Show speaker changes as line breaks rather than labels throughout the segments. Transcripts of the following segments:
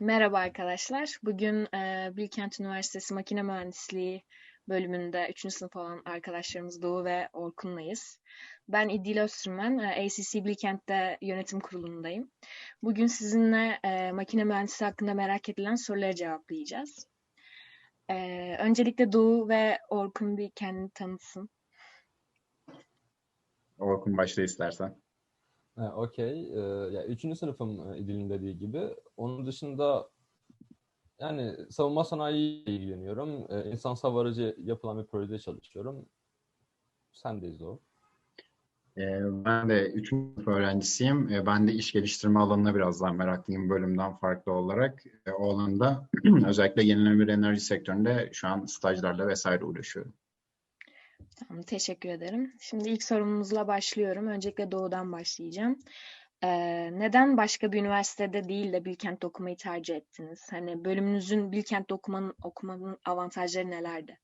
Merhaba arkadaşlar. Bugün Bilkent Üniversitesi Makine Mühendisliği bölümünde 3. sınıf olan arkadaşlarımız Doğu ve Orkun'layız. Ben İdil Öztürmen, ACC Bilkent'te yönetim kurulundayım. Bugün sizinle e, makine mühendisliği hakkında merak edilen soruları cevaplayacağız. Öncelikle Doğu ve Orkun bir kendini tanıtsın.
Orkun başla istersen.
Ha, Okey. Ee, ya üçüncü sınıfım e, İdil'in dediği gibi. Onun dışında yani savunma sanayiyle ilgileniyorum. Ee, insan hava aracı yapılan bir projede çalışıyorum. Sendeyiz o.
Ee, ben de 3. sınıf öğrencisiyim. Ee, ben de iş geliştirme alanına biraz daha meraklıyım bölümden farklı olarak. Ee, o alanda özellikle yenilenebilir enerji sektöründe şu an stajlarla vesaire uğraşıyorum.
Tamam, teşekkür ederim. Şimdi ilk sorumuzla başlıyorum. Öncelikle Doğu'dan başlayacağım. Ee, neden başka bir üniversitede değil de Bilkent'te okumayı tercih ettiniz? Hani bölümünüzün Bilkent'te okumanın, okumanın avantajları nelerdi?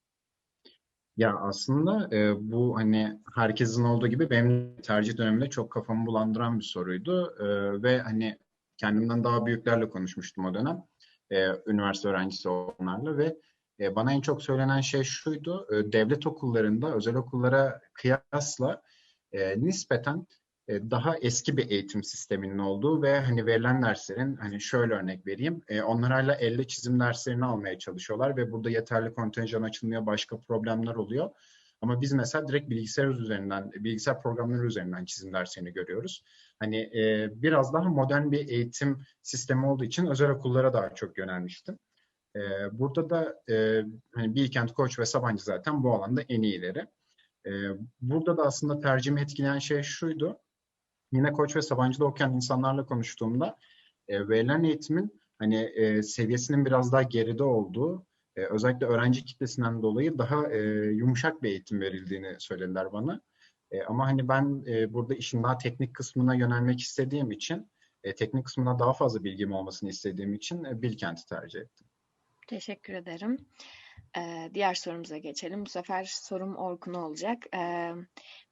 Ya aslında e, bu hani herkesin olduğu gibi benim tercih döneminde çok kafamı bulandıran bir soruydu. E, ve hani kendimden daha büyüklerle konuşmuştum o dönem. E, üniversite öğrencisi olanlarla ve e, bana en çok söylenen şey şuydu. E, devlet okullarında özel okullara kıyasla e, nispeten daha eski bir eğitim sisteminin olduğu ve hani verilen derslerin hani şöyle örnek vereyim. Onlar hala elle çizim derslerini almaya çalışıyorlar ve burada yeterli kontenjan açılmıyor, başka problemler oluyor. Ama biz mesela direkt bilgisayar üzerinden, bilgisayar programları üzerinden çizim derslerini görüyoruz. Hani biraz daha modern bir eğitim sistemi olduğu için özel okullara daha çok yönelmiştim. Burada da e, hani Bilkent, Koç ve Sabancı zaten bu alanda en iyileri. E, burada da aslında tercihimi etkileyen şey şuydu yine Koç ve Sabancı'da okuyan insanlarla konuştuğumda e, verilen eğitimin hani e, seviyesinin biraz daha geride olduğu, e, özellikle öğrenci kitlesinden dolayı daha e, yumuşak bir eğitim verildiğini söylediler bana. E, ama hani ben e, burada işin daha teknik kısmına yönelmek istediğim için, e, teknik kısmına daha fazla bilgim olmasını istediğim için e, Bilkent'i tercih ettim.
Teşekkür ederim. Ee, diğer sorumuza geçelim. Bu sefer sorum Orkun'a olacak. Ee,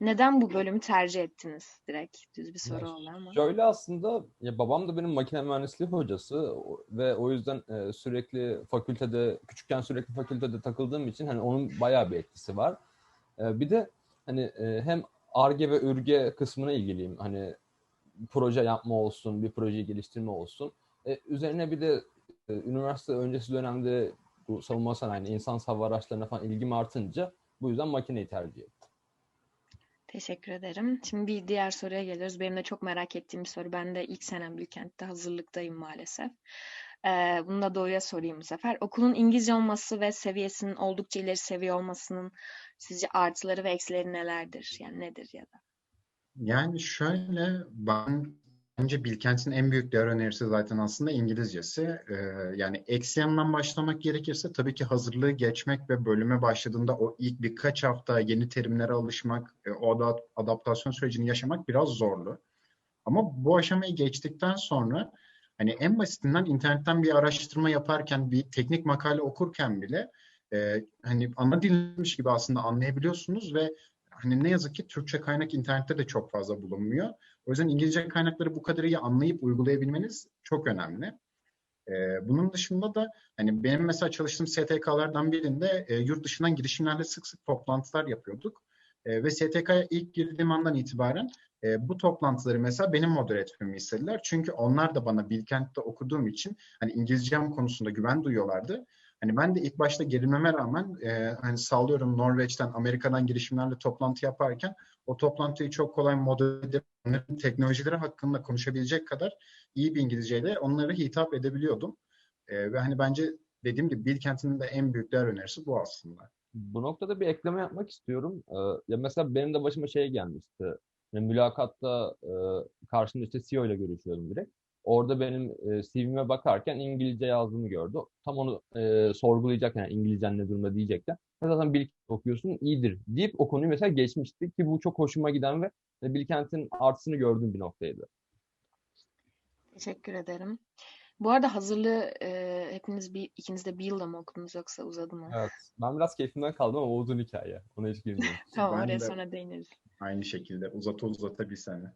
neden bu bölümü tercih ettiniz? Direkt düz bir soru
Ya
oldu ama.
Şöyle aslında ya babam da benim makine mühendisliği hocası ve o yüzden e, sürekli fakültede küçükken sürekli fakültede takıldığım için hani onun bayağı bir etkisi var. E, bir de hani e, hem Ar-Ge ve Ürge kısmına ilgiliyim. Hani proje yapma olsun, bir projeyi geliştirme olsun. E, üzerine bir de üniversite öncesi dönemde bu savunma sanayine, insan hava araçlarına falan ilgim artınca bu yüzden makineyi tercih ettim.
Teşekkür ederim. Şimdi bir diğer soruya geliyoruz. Benim de çok merak ettiğim bir soru. Ben de ilk senem Bilkent'te hazırlıktayım maalesef. Ee, bunu da Doğu'ya sorayım bu sefer. Okulun İngilizce olması ve seviyesinin oldukça ileri seviye olmasının sizce artıları ve eksileri nelerdir? Yani nedir ya da?
Yani şöyle, ben bence Bilkent'in en büyük değer önerisi zaten aslında İngilizcesi. Ee, yani eksi yanından başlamak gerekirse tabii ki hazırlığı geçmek ve bölüme başladığında o ilk birkaç hafta yeni terimlere alışmak, e, o da adaptasyon sürecini yaşamak biraz zorlu. Ama bu aşamayı geçtikten sonra hani en basitinden internetten bir araştırma yaparken, bir teknik makale okurken bile e, hani ana dilmiş gibi aslında anlayabiliyorsunuz ve hani ne yazık ki Türkçe kaynak internette de çok fazla bulunmuyor. O yüzden İngilizce kaynakları bu kadar iyi anlayıp uygulayabilmeniz çok önemli. Ee, bunun dışında da hani benim mesela çalıştığım STK'lardan birinde e, yurt dışından girişimlerle sık sık toplantılar yapıyorduk. E, ve STK'ya ilk girdiğim andan itibaren e, bu toplantıları mesela benim modere etmemi istediler. Çünkü onlar da bana Bilkent'te okuduğum için hani İngilizcem konusunda güven duyuyorlardı. Hani ben de ilk başta gerilmeme rağmen e, hani sağlıyorum Norveç'ten, Amerika'dan girişimlerle toplantı yaparken o toplantıyı çok kolay model edip teknolojileri hakkında konuşabilecek kadar iyi bir İngilizceyle onlara hitap edebiliyordum. E, ve hani bence dediğim gibi Bilkent'in de en büyük değer önerisi bu aslında.
Bu noktada bir ekleme yapmak istiyorum. Ee, ya mesela benim de başıma şey gelmişti. Yani mülakatta e, karşımda işte CEO ile görüşüyordum direkt. Orada benim e, CV'me bakarken İngilizce yazdığımı gördü. Tam onu e, sorgulayacak yani İngilizcen ne durumda diyecekten. "Ya Zaten Bilkent okuyorsun iyidir deyip o konuyu mesela geçmişti ki bu çok hoşuma giden ve e, Bilkent'in artısını gördüğüm bir noktaydı.
Teşekkür ederim. Bu arada hazırlığı e, hepiniz bir, ikiniz de bir yılda mı okudunuz yoksa uzadı mı?
Evet. Ben biraz keyfimden kaldım ama o uzun hikaye. Ona hiç girmeyeyim.
Tamam
Ben
oraya
de-
sonra değiniriz.
Aynı şekilde uzata uzata bir sene.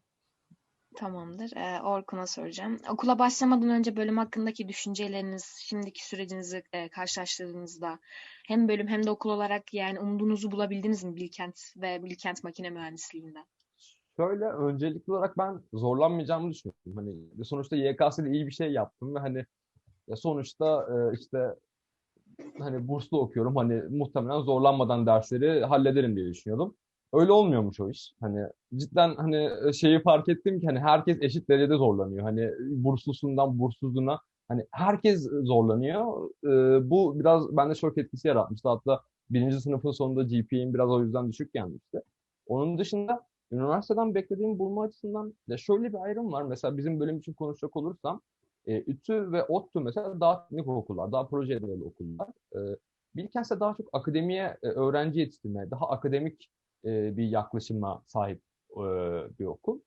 Tamamdır. Ee, Orkun'a soracağım. Okula başlamadan önce bölüm hakkındaki düşünceleriniz, şimdiki sürecinizi e, karşılaştırdığınızda hem bölüm hem de okul olarak yani umduğunuzu bulabildiniz mi Bilkent ve Bilkent Makine Mühendisliğinden?
Şöyle öncelikli olarak ben zorlanmayacağımı düşünüyorum. Hani sonuçta YKS'de iyi bir şey yaptım ve hani ya sonuçta e, işte hani burslu okuyorum. Hani muhtemelen zorlanmadan dersleri hallederim diye düşünüyordum. Öyle olmuyormuş o iş. Hani cidden hani şeyi fark ettim ki hani herkes eşit derecede zorlanıyor. Hani burslusundan burssuzluğuna hani herkes zorlanıyor. Ee, bu biraz bende şok etkisi yaratmıştı. Hatta birinci sınıfın sonunda GPA'im biraz o yüzden düşük gelmişti. Onun dışında üniversiteden beklediğim bulma açısından de şöyle bir ayrım var. Mesela bizim bölüm için konuşacak olursam e, ütü ve ODTÜ mesela daha teknik okullar, daha proje okullar. E, Bilkent'se daha çok akademiye e, öğrenci yetiştirmeye, daha akademik e, bir yaklaşıma sahip e, bir okul.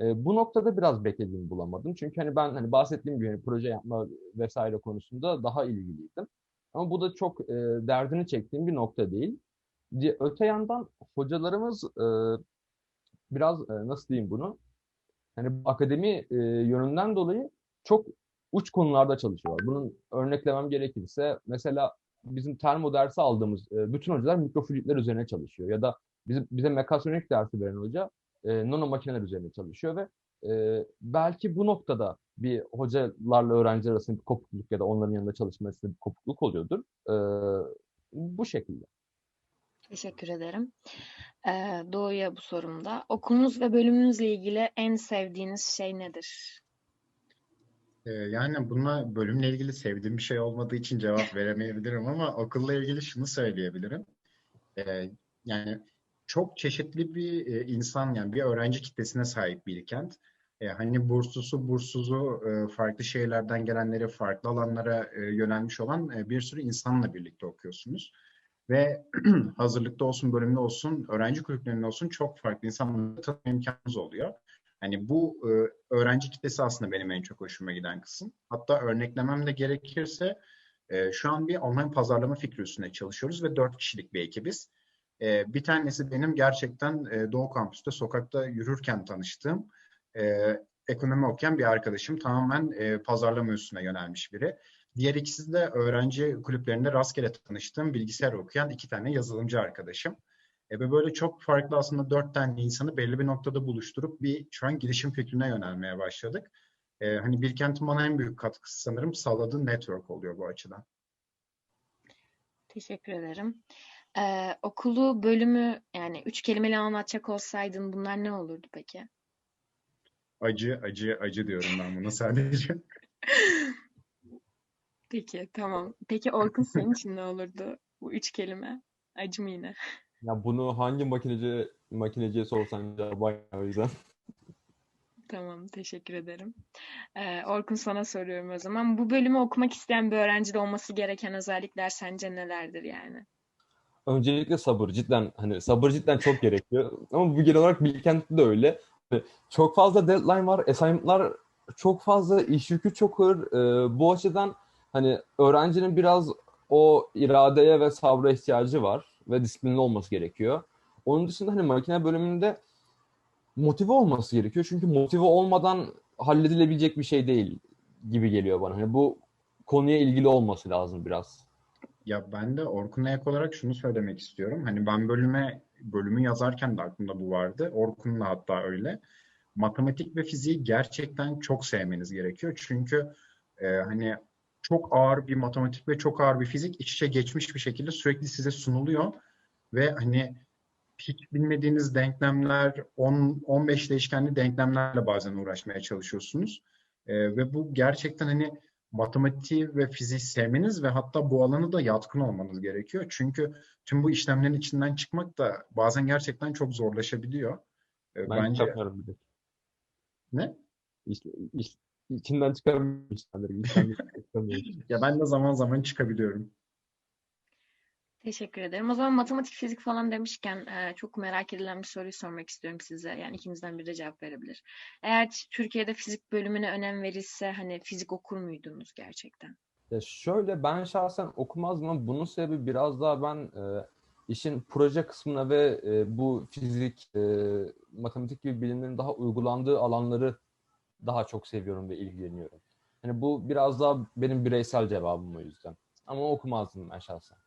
E, bu noktada biraz beklediğimi bulamadım. Çünkü hani ben hani bahsettiğim gibi hani proje yapma vesaire konusunda daha ilgiliydim. Ama bu da çok derdini çektiğim bir nokta değil. Öte yandan hocalarımız biraz nasıl diyeyim bunu? Hani akademi yönünden dolayı çok uç konularda çalışıyorlar. Bunun örneklemem gerekirse mesela bizim termo dersi aldığımız bütün hocalar mikrofluidler üzerine çalışıyor. Ya da bize, bize mekatronik dersi veren hoca e, nano makineler üzerine çalışıyor ve e, belki bu noktada bir hocalarla öğrenciler arasında bir kopukluk ya da onların yanında çalışması bir kopukluk oluyordur. E, bu şekilde.
Teşekkür ederim. Ee, Doğu'ya bu sorumda. Okulunuz ve bölümünüzle ilgili en sevdiğiniz şey nedir?
Ee, yani buna bölümle ilgili sevdiğim bir şey olmadığı için cevap veremeyebilirim ama okulla ilgili şunu söyleyebilirim. Ee, yani çok çeşitli bir e, insan yani bir öğrenci kitlesine sahip bir kent. E, hani burslusu, bursuzu, e, farklı şehirlerden gelenleri, farklı alanlara e, yönelmiş olan e, bir sürü insanla birlikte okuyorsunuz. Ve hazırlıkta olsun, bölümde olsun, öğrenci kulüplerinde olsun çok farklı insanlarla tanıma imkanınız oluyor. Hani bu e, öğrenci kitlesi aslında benim en çok hoşuma giden kısım. Hatta örneklemem de gerekirse e, şu an bir online pazarlama fikri üstünde çalışıyoruz ve dört kişilik bir ekibiz. E, bir tanesi benim gerçekten e, Doğu Kampüs'te sokakta yürürken tanıştığım e, ekonomi okuyan bir arkadaşım. Tamamen e, pazarlama üstüne yönelmiş biri. Diğer ikisi de öğrenci kulüplerinde rastgele tanıştığım bilgisayar okuyan iki tane yazılımcı arkadaşım. E, ve böyle çok farklı aslında dört tane insanı belli bir noktada buluşturup bir şu an girişim fikrine yönelmeye başladık. E, hani Bilkent'in bana en büyük katkısı sanırım sağladığı network oluyor bu açıdan.
Teşekkür ederim. Ee, okulu, bölümü yani üç kelimeyle anlatacak olsaydın bunlar ne olurdu peki?
Acı, acı, acı diyorum ben buna sadece.
Peki, tamam. Peki Orkun senin için ne olurdu bu üç kelime? Acı mı yine?
Ya bunu hangi makineci makineciye sorsan cevabı o yüzden.
Tamam, teşekkür ederim. Ee, Orkun sana soruyorum o zaman. Bu bölümü okumak isteyen bir öğrencide olması gereken özellikler sence nelerdir yani?
Öncelikle sabır cidden hani sabır cidden çok gerekiyor. Ama bu genel olarak Bilkent'te de öyle. Çok fazla deadline var, assignment'lar çok fazla, iş yükü çok ağır. Ee, bu açıdan hani öğrencinin biraz o iradeye ve sabra ihtiyacı var ve disiplinli olması gerekiyor. Onun dışında hani makine bölümünde motive olması gerekiyor. Çünkü motive olmadan halledilebilecek bir şey değil gibi geliyor bana. Hani bu konuya ilgili olması lazım biraz.
Ya ben de Orkun'a ek olarak şunu söylemek istiyorum. Hani ben bölüme bölümü yazarken de aklımda bu vardı. Orkun'la hatta öyle. Matematik ve fiziği gerçekten çok sevmeniz gerekiyor. Çünkü e, hani çok ağır bir matematik ve çok ağır bir fizik iç içe geçmiş bir şekilde sürekli size sunuluyor ve hani hiç bilmediğiniz denklemler, 10 15 değişkenli denklemlerle bazen uğraşmaya çalışıyorsunuz. E, ve bu gerçekten hani matematiği ve fiziği sevmeniz ve hatta bu alanı da yatkın olmanız gerekiyor. Çünkü tüm bu işlemlerin içinden çıkmak da bazen gerçekten çok zorlaşabiliyor.
E, ben Bence... çıkamıyorum bir de.
Ne?
İş, iş, içinden çıkamıyorum işlemleri.
ya ben de zaman zaman çıkabiliyorum.
Teşekkür ederim. O zaman matematik, fizik falan demişken e, çok merak edilen bir soruyu sormak istiyorum size. Yani ikinizden biri de cevap verebilir. Eğer Türkiye'de fizik bölümüne önem verilse hani fizik okur muydunuz gerçekten?
Ya şöyle ben şahsen okumazdım ama bunun sebebi biraz daha ben e, işin proje kısmına ve e, bu fizik e, matematik gibi bilimlerin daha uygulandığı alanları daha çok seviyorum ve ilgileniyorum. Hani bu biraz daha benim bireysel cevabım o yüzden. Ama okumazdım ben şahsen.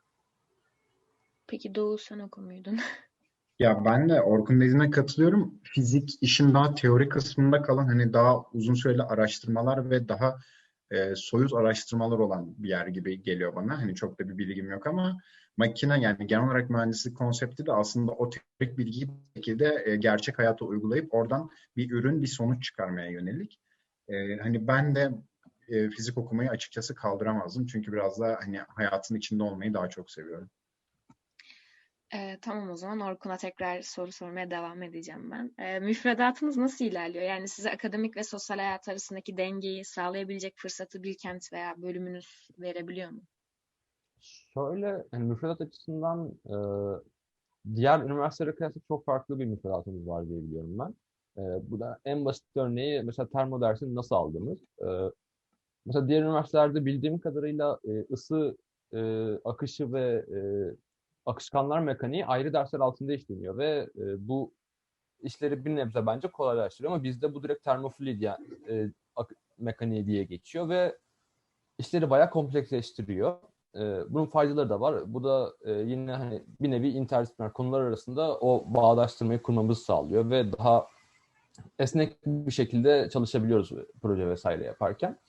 Peki Doğu sen okumuydun.
Ya ben de Orkun dediğine katılıyorum. Fizik işin daha teori kısmında kalan hani daha uzun süreli araştırmalar ve daha e, soyut araştırmalar olan bir yer gibi geliyor bana. Hani çok da bir bilgim yok ama makine yani genel olarak mühendislik konsepti de aslında o teorik bilgiyi bir şekilde e, gerçek hayata uygulayıp oradan bir ürün, bir sonuç çıkarmaya yönelik. E, hani ben de e, fizik okumayı açıkçası kaldıramazdım. Çünkü biraz daha hani hayatın içinde olmayı daha çok seviyorum.
Ee, tamam o zaman Orkun'a tekrar soru sormaya devam edeceğim ben. Ee, müfredatınız nasıl ilerliyor? Yani size akademik ve sosyal hayat arasındaki dengeyi sağlayabilecek fırsatı Bilkent veya bölümünüz verebiliyor mu?
Şöyle yani müfredat açısından e, diğer üniversitelere kıyasla çok farklı bir müfredatımız var diye biliyorum ben. E, bu da en basit örneği mesela termo dersini nasıl aldığımız. E, mesela diğer üniversitelerde bildiğim kadarıyla e, ısı e, akışı ve e, akışkanlar mekaniği ayrı dersler altında işleniyor ve e, bu işleri bir nebze bence kolaylaştırıyor ama bizde bu direkt termofluid yani e, mekaniği diye geçiyor ve işleri bayağı kompleksleştiriyor. E, bunun faydaları da var. Bu da e, yine hani bir nevi interdisipliner konular arasında o bağdaştırmayı kurmamızı sağlıyor ve daha esnek bir şekilde çalışabiliyoruz proje vesaire yaparken.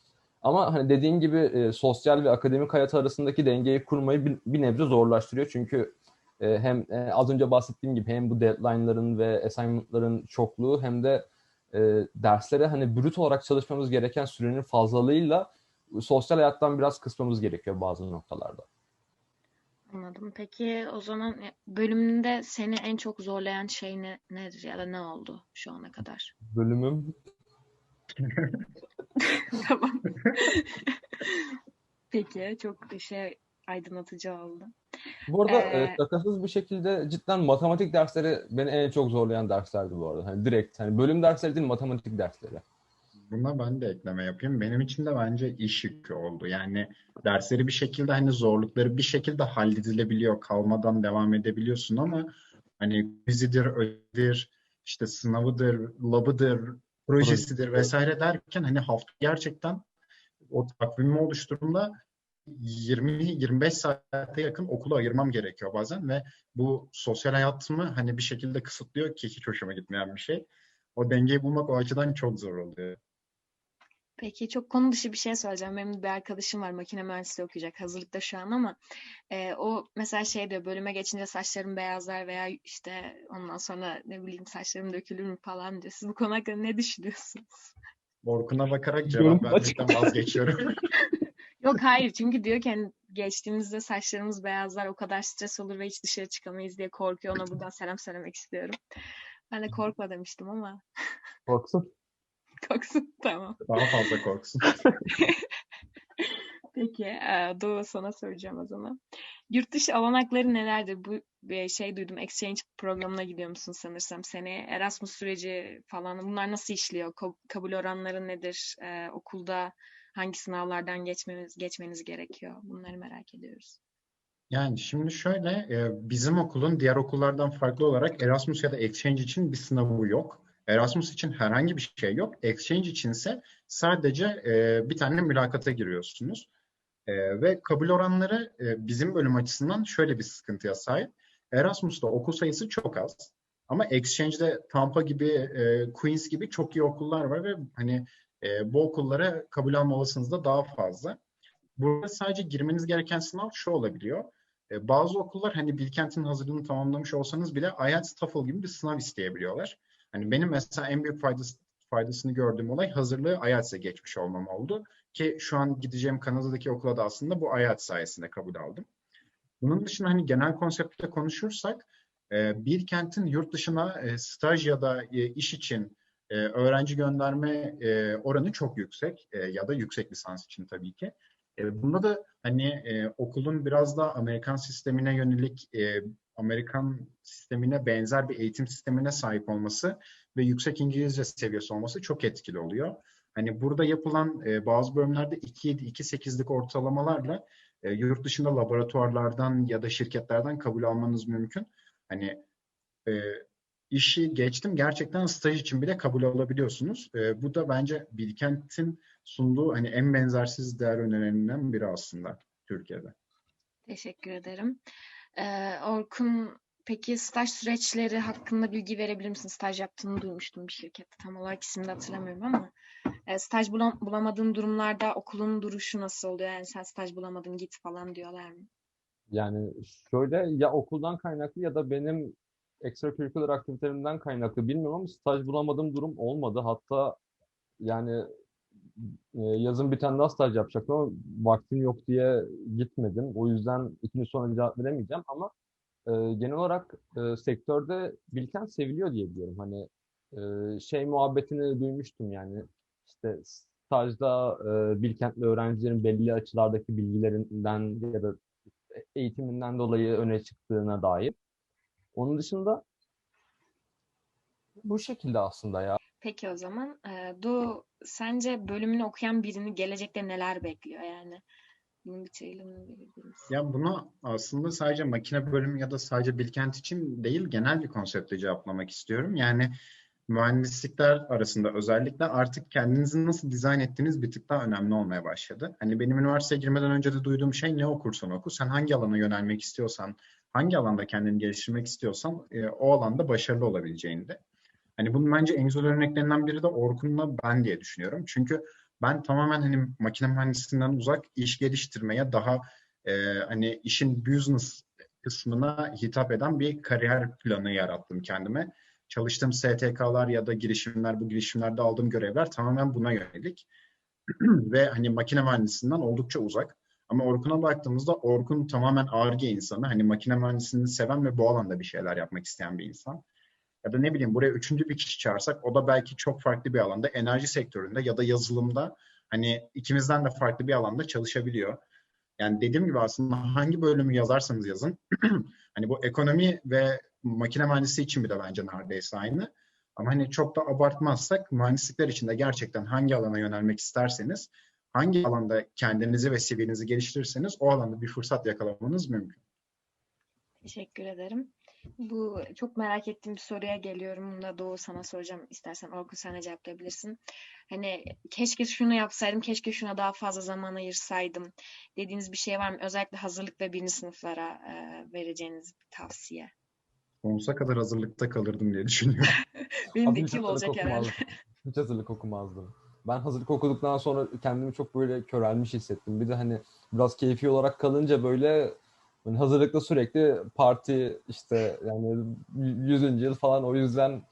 Ama hani dediğin gibi e, sosyal ve akademik hayat arasındaki dengeyi kurmayı bir, bir nebze zorlaştırıyor. Çünkü e, hem e, az önce bahsettiğim gibi hem bu deadline'ların ve assignment'ların çokluğu hem de e, derslere hani brüt olarak çalışmamız gereken sürenin fazlalığıyla sosyal hayattan biraz kısmamız gerekiyor bazı noktalarda.
Anladım. Peki o zaman e, bölümünde seni en çok zorlayan şey ne, nedir ya da ne oldu şu ana kadar?
Bölümüm
tamam. Peki çok şey aydınlatıcı oldu.
Bu arada ee, e, şakasız bir şekilde cidden matematik dersleri beni en çok zorlayan derslerdi bu arada. Hani direkt hani bölüm dersleri değil matematik dersleri.
Buna ben de ekleme yapayım. Benim için de bence iş yükü oldu. Yani dersleri bir şekilde hani zorlukları bir şekilde halledilebiliyor. Kalmadan devam edebiliyorsun ama hani vizidir, ödedir, işte sınavıdır, labıdır, projesidir vesaire derken hani hafta gerçekten o takvimi oluşturduğumda 20-25 saate yakın okula ayırmam gerekiyor bazen ve bu sosyal hayatımı hani bir şekilde kısıtlıyor ki hiç hoşuma gitmeyen bir şey. O dengeyi bulmak o açıdan çok zor oluyor.
Peki çok konu dışı bir şey söyleyeceğim. Benim bir arkadaşım var makine mühendisliği okuyacak hazırlıkta şu an ama e, o mesela şey diyor bölüme geçince saçlarım beyazlar veya işte ondan sonra ne bileyim saçlarım dökülür mü falan diyor. Siz bu konu hakkında ne düşünüyorsunuz?
Orkun'a bakarak cevap vermekten vazgeçiyorum.
Yok hayır çünkü diyor ki hani geçtiğimizde saçlarımız beyazlar o kadar stres olur ve hiç dışarı çıkamayız diye korkuyor. Ona buradan selam söylemek istiyorum. Ben de korkma demiştim ama.
Korksun.
Korksun tamam.
Daha fazla korksun.
Peki Doğu sana soracağım o zaman. Yurt dışı alanakları nelerdir? Bu bir şey duydum. Exchange programına gidiyor musun sanırsam seni. Erasmus süreci falan bunlar nasıl işliyor? Kabul oranları nedir? Ee, okulda hangi sınavlardan geçmeniz geçmeniz gerekiyor? Bunları merak ediyoruz.
Yani şimdi şöyle, bizim okulun diğer okullardan farklı olarak Erasmus ya da Exchange için bir sınavı yok. Erasmus için herhangi bir şey yok. Exchange içinse sadece bir tane mülakata giriyorsunuz. ve kabul oranları bizim bölüm açısından şöyle bir sıkıntıya sahip. Erasmus'ta okul sayısı çok az. Ama Exchange'de Tampa gibi, Queens gibi çok iyi okullar var ve hani e, bu okullara kabul alma olasılığınız da daha fazla. Burada sadece girmeniz gereken sınav şu olabiliyor. E, bazı okullar hani Bilkent'in hazırlığını tamamlamış olsanız bile IELTS, TOEFL gibi bir sınav isteyebiliyorlar. Hani benim mesela en büyük faydası, faydasını gördüğüm olay hazırlığı IELTS'e geçmiş olmam oldu. Ki şu an gideceğim Kanada'daki okula da aslında bu IELTS sayesinde kabul aldım. Bunun dışında hani genel konseptle konuşursak e, bir kentin yurt dışına e, staj ya da e, iş için öğrenci gönderme oranı çok yüksek ya da yüksek lisans için tabii ki. Bunda da hani e, okulun biraz da Amerikan sistemine yönelik e, Amerikan sistemine benzer bir eğitim sistemine sahip olması ve yüksek İngilizce seviyesi olması çok etkili oluyor. Hani burada yapılan e, bazı bölümlerde 2.7-2.8'lik ortalamalarla e, yurt dışında laboratuvarlardan ya da şirketlerden kabul almanız mümkün. Hani e, işi geçtim gerçekten staj için bile kabul alabiliyorsunuz. E, bu da bence Bilkent'in sunduğu hani en benzersiz değer önerilerinden biri aslında Türkiye'de.
Teşekkür ederim. Ee, Orkun peki staj süreçleri hakkında bilgi verebilir misin? Staj yaptığını duymuştum bir şirkette. Tam olarak ismini hatırlamıyorum ama e, staj bulam bulamadığın durumlarda okulun duruşu nasıl oluyor? Yani sen staj bulamadın git falan diyorlar mı?
Yani şöyle ya okuldan kaynaklı ya da benim ekstraküriküler aktivitelerimden kaynaklı bilmiyorum ama staj bulamadığım durum olmadı. Hatta yani e, yazın bir tane daha staj yapacaktım ama vaktim yok diye gitmedim. O yüzden ikinci soruna cevap veremeyeceğim ama e, genel olarak e, sektörde Bilkent seviliyor diye biliyorum. Hani e, şey muhabbetini duymuştum yani işte stajda e, Bilkentli öğrencilerin belli açılardaki bilgilerinden ya da eğitiminden dolayı öne çıktığına dair. Onun dışında bu şekilde aslında ya.
Peki o zaman e, Doğu sence bölümünü okuyan birini gelecekte neler bekliyor yani? Bunu bitirelim mi?
Ya bunu aslında sadece makine bölümü ya da sadece Bilkent için değil genel bir konseptle cevaplamak istiyorum. Yani mühendislikler arasında özellikle artık kendinizi nasıl dizayn ettiğiniz bir tık daha önemli olmaya başladı. Hani benim üniversiteye girmeden önce de duyduğum şey ne okursan oku. Sen hangi alana yönelmek istiyorsan, hangi alanda kendini geliştirmek istiyorsan e, o alanda başarılı olabileceğinde. Hani bunun bence en güzel örneklerinden biri de Orkun'la ben diye düşünüyorum. Çünkü ben tamamen hani makine mühendisliğinden uzak iş geliştirmeye daha e, hani işin business kısmına hitap eden bir kariyer planı yarattım kendime. Çalıştığım STK'lar ya da girişimler, bu girişimlerde aldığım görevler tamamen buna yönelik. Ve hani makine mühendisliğinden oldukça uzak. Ama Orkun'a baktığımızda Orkun tamamen ARGE insanı. Hani makine mühendisliğini seven ve bu alanda bir şeyler yapmak isteyen bir insan ya da ne bileyim buraya üçüncü bir kişi çağırsak o da belki çok farklı bir alanda enerji sektöründe ya da yazılımda hani ikimizden de farklı bir alanda çalışabiliyor. Yani dediğim gibi aslında hangi bölümü yazarsanız yazın hani bu ekonomi ve makine mühendisi için bile bence neredeyse aynı. Ama hani çok da abartmazsak mühendislikler için de gerçekten hangi alana yönelmek isterseniz hangi alanda kendinizi ve seviyenizi geliştirirseniz o alanda bir fırsat yakalamanız mümkün.
Teşekkür ederim. Bu çok merak ettiğim bir soruya geliyorum. Bunu da Doğu sana soracağım. İstersen Orkun sen de cevaplayabilirsin. Hani keşke şunu yapsaydım, keşke şuna daha fazla zaman ayırsaydım dediğiniz bir şey var mı? Özellikle hazırlık ve birinci sınıflara e, vereceğiniz bir tavsiye.
Sonsuza kadar hazırlıkta kalırdım diye düşünüyorum.
Benim de iki yıl olacak herhalde.
Hiç hazırlık okumazdım. Ben hazırlık okuduktan sonra kendimi çok böyle körelmiş hissettim. Bir de hani biraz keyfi olarak kalınca böyle yani hazırlıkta sürekli parti işte yani 100. yıl falan o yüzden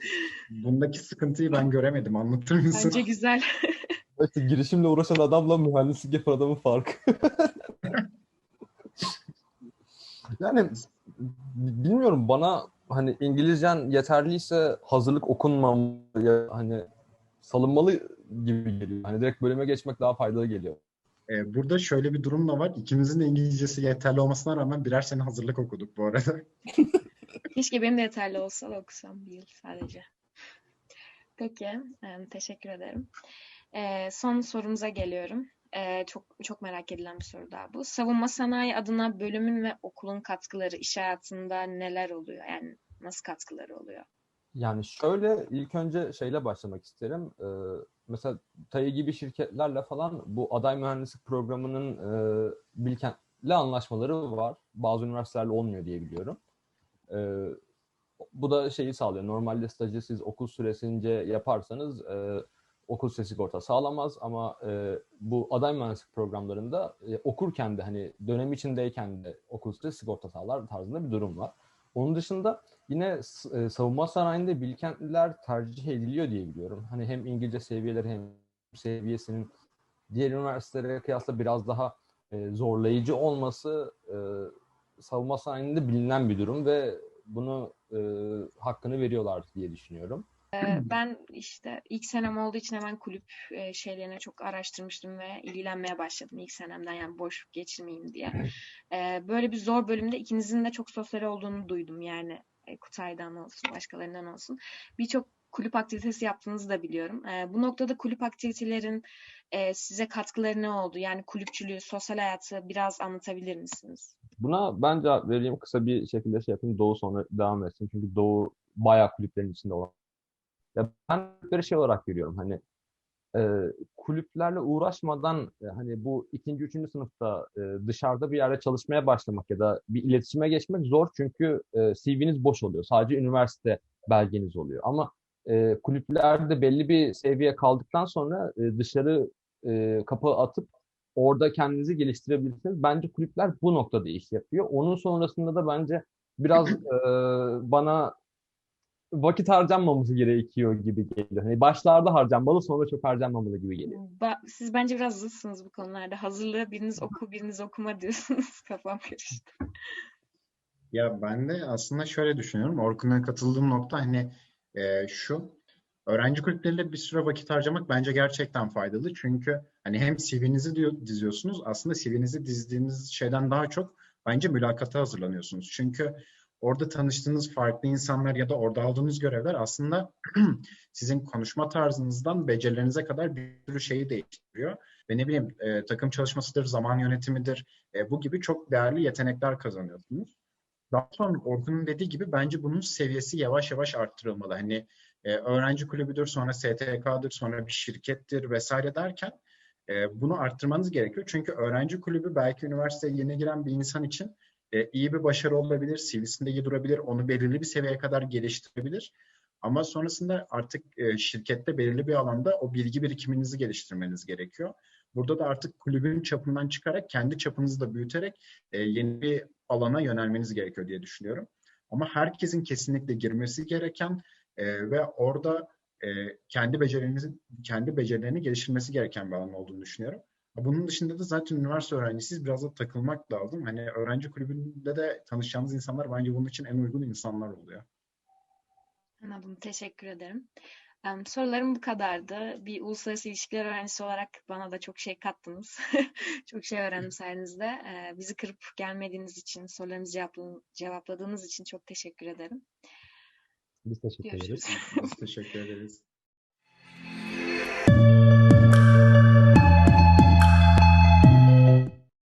bundaki sıkıntıyı ben göremedim. Anlatır mısın?
Bence güzel.
işte girişimle uğraşan adamla mühendislik yapan adamın farkı. yani bilmiyorum bana hani İngilizcen yeterliyse hazırlık okunmamalı hani salınmalı gibi geliyor. Hani direkt bölüme geçmek daha faydalı geliyor.
Ee, burada şöyle bir durum da var. İkimizin de İngilizcesi yeterli olmasına rağmen birer sene hazırlık okuduk bu arada.
Keşke benim de yeterli olsa da okusam bir yıl sadece. Peki, e, teşekkür ederim. E, son sorumuza geliyorum. E, çok çok merak edilen bir soru daha bu. Savunma sanayi adına bölümün ve okulun katkıları iş hayatında neler oluyor? Yani nasıl katkıları oluyor?
Yani şöyle ilk önce şeyle başlamak isterim. Ee, mesela TAI gibi şirketlerle falan bu aday mühendislik programının e, Bilkent'le anlaşmaları var. Bazı üniversitelerle olmuyor diye biliyorum. E, bu da şeyi sağlıyor. Normalde stajı siz okul süresince yaparsanız e, okul süresi sigorta sağlamaz ama e, bu aday mühendislik programlarında e, okurken de hani dönem içindeyken de okul süresi sigorta sağlar tarzında bir durum var. Onun dışında yine e, savunma sanayinde Bilkentliler tercih ediliyor diye biliyorum. Hani hem İngilizce seviyeleri hem seviyesinin diğer üniversitelere kıyasla biraz daha e, zorlayıcı olması e, savunma sanayinde bilinen bir durum ve bunu e, hakkını veriyorlar diye düşünüyorum.
Ee, ben işte ilk senem olduğu için hemen kulüp e, şeylerine çok araştırmıştım ve ilgilenmeye başladım ilk senemden yani boş geçirmeyeyim diye. Ee, böyle bir zor bölümde ikinizin de çok sosyal olduğunu duydum yani Kutay'dan olsun başkalarından olsun. Birçok kulüp aktivitesi yaptığınızı da biliyorum. Ee, bu noktada kulüp aktivitelerin e, size katkıları ne oldu? Yani kulüpçülüğü, sosyal hayatı biraz anlatabilir misiniz?
Buna ben cevap vereyim. Kısa bir şekilde şey yapayım. Doğu sonra devam etsin. Çünkü Doğu bayağı kulüplerin içinde olan. Ya ben böyle şey olarak görüyorum hani e, kulüplerle uğraşmadan e, hani bu ikinci, üçüncü sınıfta e, dışarıda bir yerde çalışmaya başlamak ya da bir iletişime geçmek zor çünkü e, CV'niz boş oluyor. Sadece üniversite belgeniz oluyor. Ama e, kulüplerde belli bir seviye kaldıktan sonra e, dışarı e, kapı atıp orada kendinizi geliştirebilirsiniz. Bence kulüpler bu noktada iş yapıyor. Onun sonrasında da bence biraz e, bana vakit harcanmaması gerekiyor gibi geliyor. Hani başlarda harcanmalı sonra çok harcanmamalı gibi geliyor.
Ba- Siz bence biraz zıtsınız bu konularda. Hazırlığı biriniz oku, biriniz okuma diyorsunuz. Kafam karıştı.
Ya ben de aslında şöyle düşünüyorum. Orkun'a katıldığım nokta hani e, şu. Öğrenci kulüpleriyle bir süre vakit harcamak bence gerçekten faydalı. Çünkü hani hem CV'nizi diyor, diziyorsunuz. Aslında CV'nizi dizdiğiniz şeyden daha çok bence mülakata hazırlanıyorsunuz. Çünkü orada tanıştığınız farklı insanlar ya da orada aldığınız görevler aslında sizin konuşma tarzınızdan becerilerinize kadar bir sürü şeyi değiştiriyor. Ve ne bileyim e, takım çalışmasıdır, zaman yönetimidir. E, bu gibi çok değerli yetenekler kazanıyorsunuz. Daha sonra Orkun'un dediği gibi bence bunun seviyesi yavaş yavaş arttırılmalı. Hani e, öğrenci kulübüdür, sonra STK'dır, sonra bir şirkettir vesaire derken e, bunu arttırmanız gerekiyor. Çünkü öğrenci kulübü belki üniversiteye yeni giren bir insan için e, iyi bir başarı olabilir, CV'sinde iyi durabilir, onu belirli bir seviyeye kadar geliştirebilir. Ama sonrasında artık e, şirkette belirli bir alanda o bilgi birikiminizi geliştirmeniz gerekiyor. Burada da artık kulübün çapından çıkarak kendi çapınızı da büyüterek e, yeni bir alana yönelmeniz gerekiyor diye düşünüyorum. Ama herkesin kesinlikle girmesi gereken e, ve orada e, kendi becerilerinizi kendi becerilerini geliştirmesi gereken bir alan olduğunu düşünüyorum. Bunun dışında da zaten üniversite öğrencisiyiz. Biraz da takılmak lazım. Hani öğrenci kulübünde de tanışacağınız insanlar bence bunun için en uygun insanlar oluyor.
Anladım. Teşekkür ederim. Em, sorularım bu kadardı. Bir uluslararası ilişkiler öğrencisi olarak bana da çok şey kattınız. çok şey öğrendim sayenizde. Ee, bizi kırıp gelmediğiniz için, sorularımızı cevapla- cevapladığınız için çok teşekkür ederim.
Biz teşekkür ederiz.
Biz teşekkür ederiz.